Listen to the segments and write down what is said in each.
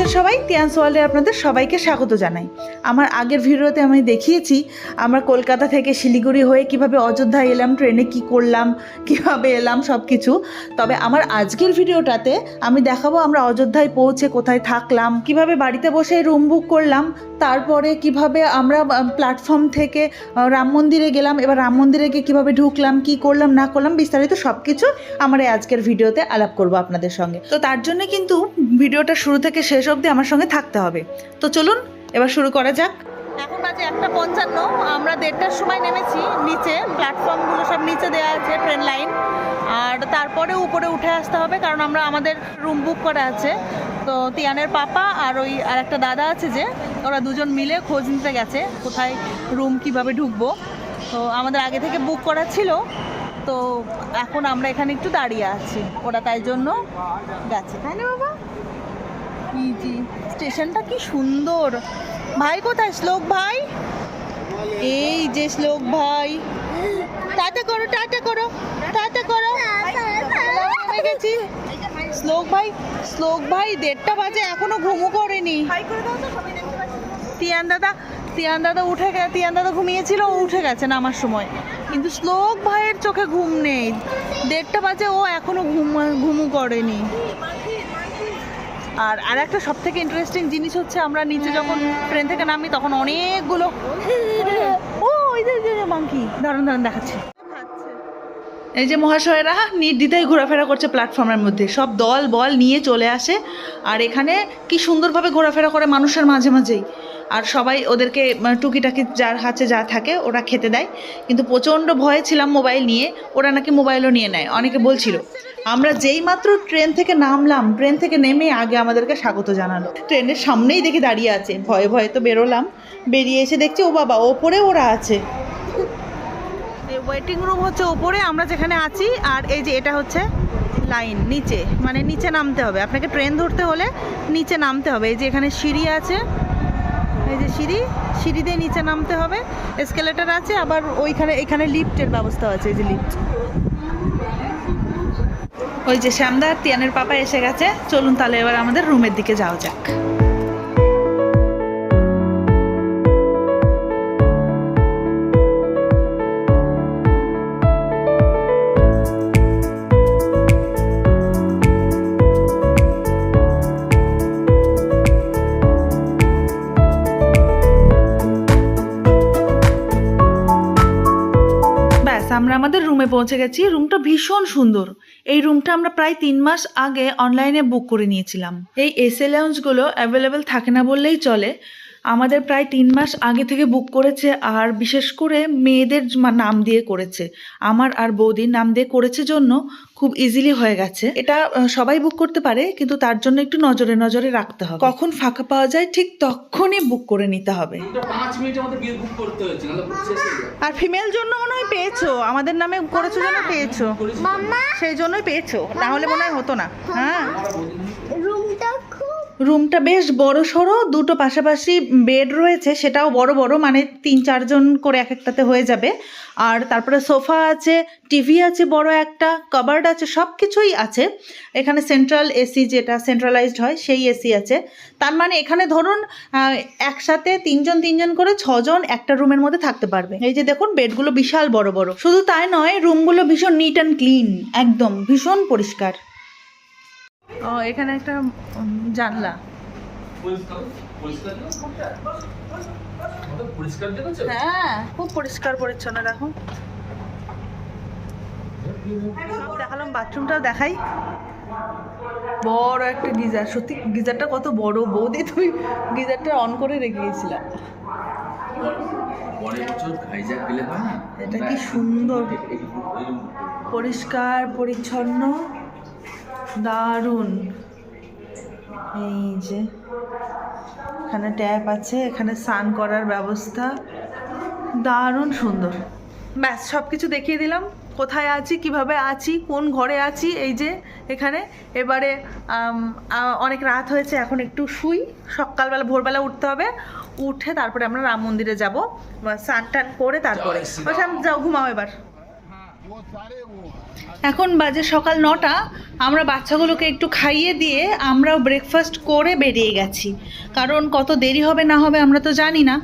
আছেন সবাই তিয়ান্স ওয়ার্ল্ডে আপনাদের সবাইকে স্বাগত জানাই। আমার আগের ভিডিওতে আমি দেখিয়েছি, আমরা কলকাতা থেকে শিলিগুড়ি হয়ে কীভাবে অযোধ্যা এলাম, ট্রেনে কি করলাম, কীভাবে এলাম সব কিছু তবে আমার আজকের ভিডিওটাতে আমি দেখাবো আমরা অযোধ্যায় পৌঁছে কোথায় থাকলাম, কীভাবে বাড়িতে বসে রুম বুক করলাম, তারপরে কীভাবে আমরা প্ল্যাটফর্ম থেকে রাম মন্দিরে গেলাম, এবার রাম মন্দিরে গিয়ে কীভাবে ঢুকলাম, কি করলাম, না করলাম, বিস্তারিত সব কিছু আমার আজকের ভিডিওতে আলাপ করব আপনাদের সঙ্গে। তো তার জন্য কিন্তু ভিডিওটা শুরু থেকে শেষ অবধি আমার সঙ্গে থাকতে হবে। তো চলুন, এবার শুরু করা যাক। এখন বাজে একটা পঞ্চান্ন, আমরা দেড়টার সময় নেমেছি নিচে প্ল্যাটফর্মগুলো সব নিচে দেওয়া আছে ট্রেন লাইন আর তারপরে উপরে উঠে আসতে হবে, কারণ আমরা আমাদের রুম বুক করা আছে। তো তিয়ানের পাপা আর ওই আর একটা দাদা আছে যে, ওরা দুজন মিলে খোঁজ নিতে গেছে, কোথায় রুম কীভাবে ঢুকবো। তো আমাদের আগে থেকে বুক করা ছিল, তো এখন আমরা এখানে একটু দাঁড়িয়ে আছি, ওরা তাই জন্য গেছে। তাই না বাবা? জি স্টেশনটা কি সুন্দর। ভাই কোথায় শ্লোক ভাই? এই যে শ্লোক ভাই। টাটা করো টাটা করো টাটা করো। গেছি। শ্লোক ভাই শ্লোক ভাই, দেড়টা বাজে, এখনও ঘুমু করেনি। তিয়ান দাদা তিয়ান দাদা উঠে গে, তিয়ান দাদা ঘুমিয়েছিল, ও উঠে গেছে নামার সময়। কিন্তু শ্লোক ভাইয়ের চোখে ঘুম নেই। দেড়টা বাজে, ও এখনও ঘুম ঘুমু করেনি। আর আর একটা সব থেকে ইন্টারেস্টিং জিনিস হচ্ছে আমরা নিচে যখন ট্রেন থেকে নামি তখন অনেকগুলো ও ওই মাংকি দাঁড়ান দাঁড়ান দেখাচ্ছি। এই যে মহাশয়েরা নির্দ্বিধায় ঘোরাফেরা করছে প্ল্যাটফর্মের মধ্যে। সব দল বল নিয়ে চলে আসে। আর এখানে কি সুন্দরভাবে ঘোরাফেরা করে মানুষের মাঝে মাঝেই। আর সবাই ওদেরকে টুকিটাকি যার হাতে যা থাকে ওরা খেতে দেয়। কিন্তু প্রচণ্ড ভয়ে ছিলাম মোবাইল নিয়ে। ওরা নাকি মোবাইলও নিয়ে নেয়। অনেকে বলছিল আমরা যেই মাত্র ট্রেন থেকে নামলাম, ট্রেন থেকে নেমে আগে আমাদেরকে স্বাগত জানালো। ট্রেনের সামনেই দেখে দাঁড়িয়ে আছে। ভয়ে ভয়ে তো বেরোলাম। বেরিয়ে এসে দেখছি, ও বাবা, ওপরে ওরা আছে। ওয়েটিং রুম হচ্ছে ওপরে আমরা যেখানে আছি, আর এই যে এটা হচ্ছে লাইন নিচে। মানে নিচে নামতে হবে। আপনাকে ট্রেন ধরতে হলে নিচে নামতে হবে। এই যে এখানে সিঁড়ি আছে। এই যে সিঁড়ি সিঁড়ি দিয়ে নিচে নামতে হবে। এসকেলেটার আছে, আবার ওইখানে, এখানে লিফটের ব্যবস্থা আছে, এই যে লিফট ওই যে শ্যামদার তিয়ানের পাপা এসে গেছে। চলুন তাহলে এবার আমাদের রুমের দিকে যাওয়া যাক। আমরা আমাদের রুমে পৌঁছে গেছি। রুমটা ভীষণ সুন্দর। এই রুমটা আমরা প্রায় তিন মাস আগে অনলাইনে বুক করে নিয়েছিলাম। এই এসে লাউঞ্জগুলো অ্যাভেলেবেল থাকে না বললেই চলে। আমাদের প্রায় তিন মাস আগে থেকে বুক করেছে আর বিশেষ করে মেয়েদের মা- নাম দিয়ে করেছে। আমার আর বৌদির নাম দিয়ে করেছে জন্য খুব ইজিলি হয়ে গেছে। এটা সবাই বুক করতে পারে কিন্তু তার জন্য একটু নজরে নজরে রাখতে হবে। কখন ফাঁকা পাওয়া যায় ঠিক তখনই বুক করে নিতে হবে। আর ফিমেল জন্য মনে হয় পেয়েছ। আমাদের নামে করেছ জন্য পেয়েছ। সেই জন্যই পেয়েছ। তাহলে মনে হয় হতো না। হ্যাঁ। রুমটা খুব রুমটা বেশ বড় সড়ো, দুটো পাশাপাশি বেড রয়েছে, সেটাও বড় বড় মানে তিন চারজন করে এক একটাতে হয়ে যাবে। আর তারপরে সোফা আছে, টিভি আছে বড় একটা, কাবার্ড আছে সব কিছুই আছে। এখানে সেন্ট্রাল এসি যেটা সেন্ট্রালাইজড হয়, সেই এসি আছে। তার মানে এখানে ধরুন একসাথে তিনজন তিনজন করে ছজন একটা রুমের মধ্যে থাকতে পারবে। এই যে দেখুন, বেডগুলো বিশাল বড় বড়। শুধু তাই নয়, রুমগুলো ভীষণ নিট অ্যান্ড ক্লিন একদম ভীষণ পরিষ্কার। ও এখানে একটা জানলা। হ্যাঁ খুব পরিষ্কার পরিচ্ছন্ন দেখো। দেখালাম বাথরুমটাও দেখাই। বড় একটা গিজার সত্যি গিজারটা কত বড়। বৌদি তুই গিজারটা অন করে রেখে গেছিলাম এটা কি সুন্দর। পরিষ্কার পরিচ্ছন্ন। দারুণ। এই যে এখানে ট্যাপ আছে এখানে স্নান করার ব্যবস্থা। দারুণ সুন্দর। ব্যাস সব কিছু দেখিয়ে দিলাম। কোথায় আছি কীভাবে আছি কোন ঘরে আছি এই যে এখানে। এবারে অনেক রাত হয়েছে এখন একটু শুই। সকালবেলা ভোরবেলা উঠতে হবে। উঠে তারপরে আমরা রাম মন্দিরে যাব। স্নান টান করে তারপরে। যাও ঘুমাও এবার। এখন বাজে সকাল নটা, আমরা বাচ্চাগুলোকে একটু খাইয়ে দিয়ে আমরাও ব্রেকফাস্ট করে বেরিয়ে গেছি। কারণ কত দেরি হবে না হবে আমরা তো জানি না।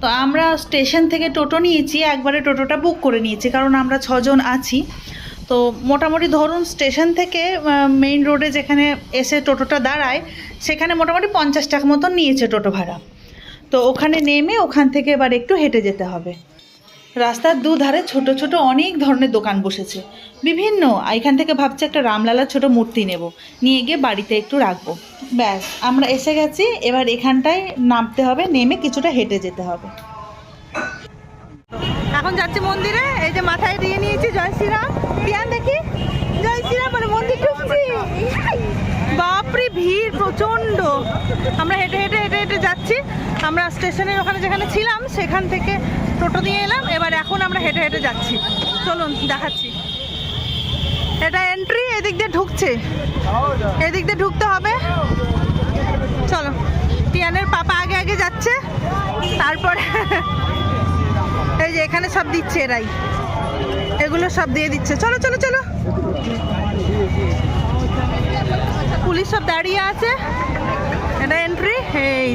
তো আমরা স্টেশন থেকে টোটো নিয়েছি, একবারে টোটোটা বুক করে নিয়েছি, কারণ আমরা ছজন আছি। তো মোটামুটি ধরুন স্টেশন থেকে মেইন রোডে যেখানে এসে টোটোটা দাঁড়ায়, সেখানে মোটামুটি পঞ্চাশ টাকা মতন নিয়েছে টোটো ভাড়া। তো ওখানে নেমে ওখান থেকে এবার একটু হেঁটে যেতে হবে। রাস্তার দুধারে ছোট ছোট অনেক ধরনের দোকান বসেছে। বিভিন্ন এখান থেকে ভাবছি একটা রামলালার ছোট মূর্তি নেব। নিয়ে গিয়ে বাড়িতে একটু রাখব। ব্যাস, আমরা এসে গেছি, এবার এখানটায় নামতে হবে, নেমে কিছুটা হেঁটে যেতে হবে। এখন যাচ্ছি মন্দিরে, এই যে মাথায় দিয়ে নিয়েছি জয় শ্রীরাম। দেখি, জয় শ্রীরাম মানে মন্দির ঢুকছি। বাপরে, ভিড় প্রচণ্ড। আমরা হেঁটে হেঁটে হেঁটে হেঁটে যাচ্ছি। আমরা স্টেশনের ওখানে যেখানে ছিলাম, সেখান থেকে টোটো দিয়ে এলাম। এবার এখন আমরা হেঁটে হেঁটে যাচ্ছি। চলুন, দেখাচ্ছি। এটা এন্ট্রি এদিক দিয়ে ঢুকছে। এদিক দিয়ে ঢুকতে হবে। চলো, টিয়ানের পাপা আগে আগে যাচ্ছে। তারপরে এই যে এখানে সব দিচ্ছে এরাই। এগুলো সব দিয়ে দিচ্ছে। চলো চলো চলো। পুলিশ সব দাঁড়িয়ে আছে। এটা এন্ট্রি এই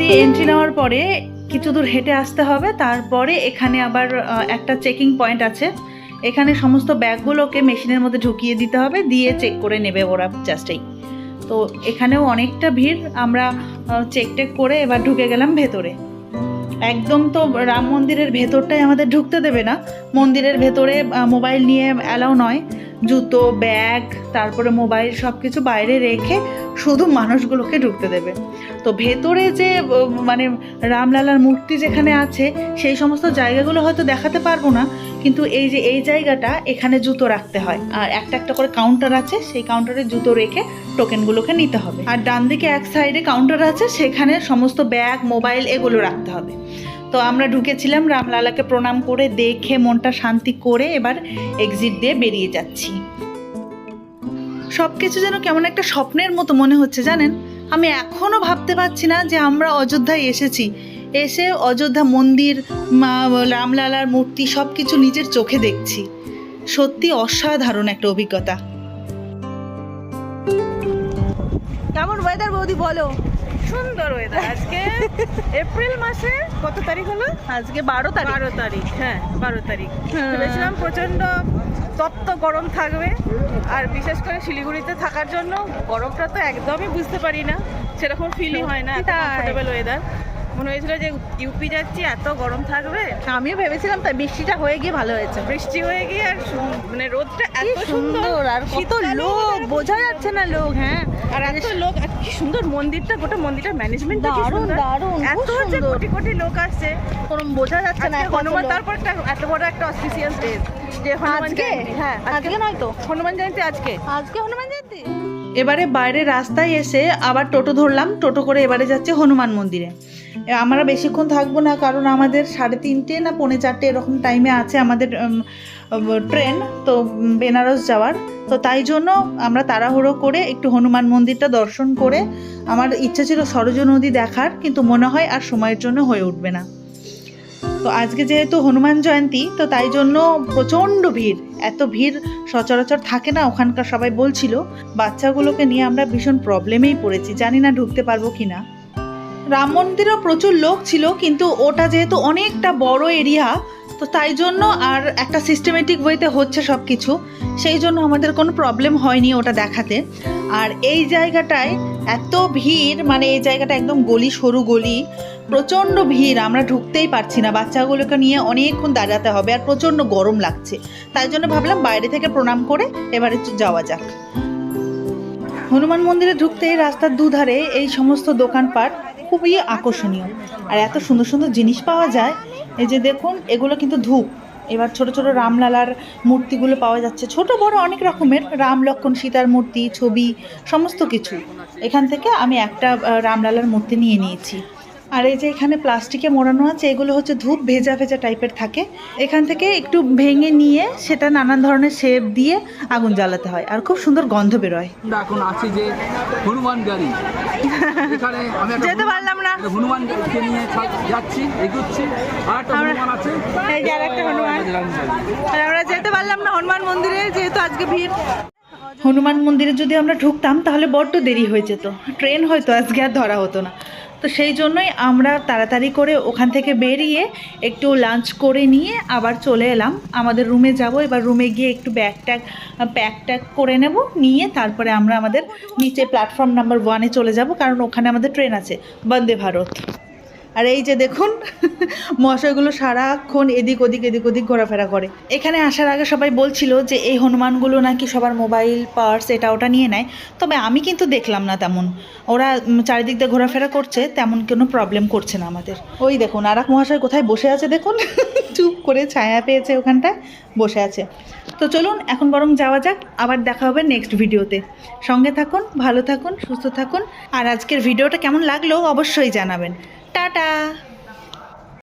দিয়ে এন্ট্রি নেওয়ার পরে কিছু দূর হেঁটে আসতে হবে, তারপরে এখানে আবার একটা চেকিং পয়েন্ট আছে। এখানে সমস্ত ব্যাগগুলোকে মেশিনের মধ্যে ঢুকিয়ে দিতে হবে, দিয়ে চেক করে নেবে ওরা জাস্টেই তো এখানেও অনেকটা ভিড়, আমরা চেক টেক করে এবার ঢুকে গেলাম ভেতরে। একদম তো রাম মন্দিরের ভেতরটাই আমাদের ঢুকতে দেবে না। মন্দিরের ভেতরে মোবাইল নিয়ে অ্যালাউ নয়। জুতো, ব্যাগ, তারপরে মোবাইল সব কিছু বাইরে রেখে শুধু মানুষগুলোকে ঢুকতে দেবে। তো ভেতরে যে মানে রামলালার মূর্তি যেখানে আছে, সেই সমস্ত জায়গাগুলো হয়তো দেখাতে পারব না, কিন্তু এই যে, এই জায়গাটা এখানে জুতো রাখতে হয়। আর একটা একটা করে কাউন্টার আছে, সেই কাউন্টারে জুতো রেখে টোকেনগুলোকে নিতে হবে। আর ডান দিকে এক সাইডে কাউন্টার আছে, সেখানে সমস্ত ব্যাগ, মোবাইল এগুলো রাখতে হবে। তো আমরা ঢুকেছিলাম, রামলালাকে প্রণাম করে দেখে মনটা শান্তি করে এবার এক্সিট দিয়ে বেরিয়ে যাচ্ছি। সব কিছু যেন কেমন একটা স্বপ্নের মতো মনে হচ্ছে, জানেন? আমি এখনও ভাবতে পারছি না যে আমরা অযোধ্যায় এসেছি। এসে অযোধ্যা মন্দির রামলালার মূর্তি সব কিছু নিজের চোখে দেখছি। সত্যি অসাধারণ একটা অভিজ্ঞতা। কেমন ওয়েদার বৌদি বলো? সুন্দর ওয়েদার আজকে এপ্রিল মাসে কত তারিখ হলো? আজকে বারো তারিখ। বারো তারিখ হ্যাঁ বারো তারিখ। হ্যাঁ। ভেবেছিলাম প্রচণ্ড তপ্ত গরম থাকবে আর বিশেষ করে শিলিগুড়িতে থাকার জন্য গরমটা তো একদমই বুঝতে পারি না। সেরকম ফিলই হয় না কমফোর্টেবল ওয়েদার মনে হয়েছিল যে ইউপি যাচ্ছি এত গরম থাকবে। আমিও ভেবেছিলাম তাই বৃষ্টিটা হয়ে গিয়ে ভালো হয়েছে। বৃষ্টি হয়ে গিয়ে আর মানে রোদটা এত সুন্দর। আর কত লোক বোঝা যাচ্ছে না লোক হ্যাঁ। আর এত লোক আর কি সুন্দর মন্দিরটা গোটা মন্দিরটার ম্যানেজমেন্ট দারুণ, দারুণ, এত যে। কোটি কোটি লোক আসছে। কোনো বোঝা যাচ্ছে না হনুমান তারপর একটা এত বড় একটা অসপিসিয়াস ডে যে হনুমান জয়ন্তী। হ্যাঁ আজকে নয় তো হনুমান জয়ন্তী আজকে। আজকে হনুমান জয়ন্তী? এবারে বাইরে রাস্তায় এসে আবার টোটো ধরলাম। টোটো করে এবারে যাচ্ছে হনুমান মন্দিরে। আমরা বেশিক্ষণ থাকব না, কারণ আমাদের সাড়ে তিনটে না পৌনে চারটে এরকম টাইমে আছে আমাদের ট্রেন তো বেনারস যাওয়ার। তো তাই জন্য আমরা তাড়াহুড়ো করে একটু হনুমান মন্দিরটা দর্শন করে, আমার ইচ্ছা ছিল সরজ নদী দেখার, কিন্তু মনে হয় আর সময়ের জন্য হয়ে উঠবে না। তো আজকে যেহেতু হনুমান জয়ন্তী, তো তাই জন্য প্রচণ্ড ভিড়। এত ভিড় সচরাচর থাকে না, ওখানকার সবাই বলছিল, বাচ্চাগুলোকে নিয়ে আমরা ভীষণ প্রবলেমেই পড়েছি, জানি না ঢুকতে পারব কি না রাম মন্দিরেও প্রচুর লোক ছিল, কিন্তু ওটা যেহেতু অনেকটা বড় এরিয়া তো তাই জন্য আর একটা সিস্টেমেটিক ওয়েতে হচ্ছে সব কিছু সেই জন্য আমাদের কোনো প্রবলেম হয়নি ওটা দেখাতে। আর এই জায়গাটায় এত ভিড় মানে এই জায়গাটা একদম গলি, সরু গলি, প্রচণ্ড ভিড়, আমরা ঢুকতেই পারছি না। বাচ্চাগুলোকে নিয়ে অনেকক্ষণ দাঁড়াতে হবে আর প্রচণ্ড গরম লাগছে। তাই জন্য ভাবলাম বাইরে থেকে প্রণাম করে এবারে যাওয়া যাক। হনুমান মন্দিরে ঢুকতেই রাস্তার দুধারে এই সমস্ত দোকানপাট খুবই আকর্ষণীয়। আর এত সুন্দর সুন্দর জিনিস পাওয়া যায়, এই যে দেখুন, এগুলো কিন্তু ধূপ। এবার ছোট ছোট রামলালার মূর্তিগুলো পাওয়া যাচ্ছে। ছোট, বড় অনেক রকমের। রাম লক্ষণ সীতার মূর্তি, ছবি, সমস্ত কিছু। এখান থেকে আমি একটা রামলালার মূর্তি নিয়ে নিয়েছি। আর এই যে এখানে প্লাস্টিকে মোড়ানো আছে এগুলো হচ্ছে ধূপ ভেজা ভেজা টাইপের থাকে। এখান থেকে একটু ভেঙে নিয়ে সেটা নানান ধরনের শেপ দিয়ে আগুন জ্বালাতে হয় আর খুব সুন্দর গন্ধ বেরোয়। এখন আছি যে হনুমান গাড়ি। যেতে পারলাম না। একটা হনুমানকে নিয়ে যাচ্ছি এগোচ্ছি। আর হনুমান আছে। এই যে আরেকটা হনুমান। আর আমরা যেতে পারলাম না হনুমান মন্দিরে যেহেতু আজকে ভিড়। হনুমান মন্দিরে যদি আমরা ঢুকতাম তাহলে বড্ড দেরি হয়ে যেত। ট্রেন হয়তো আজকে আর ধরা হতো না। তো সেই জন্যই আমরা তাড়াতাড়ি করে ওখান থেকে বেরিয়ে একটু লাঞ্চ করে নিয়ে আবার চলে এলাম। আমাদের রুমে যাব, এবার রুমে গিয়ে একটু ব্যাগ ট্যাগ প্যাক ট্যাক করে নেব, নিয়ে তারপরে আমরা আমাদের নিচে প্ল্যাটফর্ম নাম্বার ওয়ানে চলে যাব, কারণ ওখানে আমাদের ট্রেন আছে। বন্দে ভারত। আর এই যে দেখুন মশাগুলো সারাক্ষণ এদিক ওদিক এদিক ওদিক ঘোরাফেরা করে। এখানে আসার আগে সবাই বলছিল যে, এই হনুমানগুলো নাকি সবার মোবাইল, পার্স, এটা ওটা নিয়ে নেয়। তবে আমি কিন্তু দেখলাম না তেমন। ওরা চারিদিক দিয়ে ঘোরাফেরা করছে, তেমন কোনো প্রবলেম করছে না আমাদের। ওই দেখুন আর এক মহাশয় কোথায় বসে আছে দেখুন? চুপ করে ছায়া পেয়েছে ওখানটায়, বসে আছে। তো চলুন, এখন বরং যাওয়া যাক, আবার দেখা হবে নেক্সট ভিডিওতে সঙ্গে থাকুন, ভালো থাকুন, সুস্থ থাকুন। আর আজকের ভিডিওটা কেমন লাগল অবশ্যই জানাবেন। টাটা।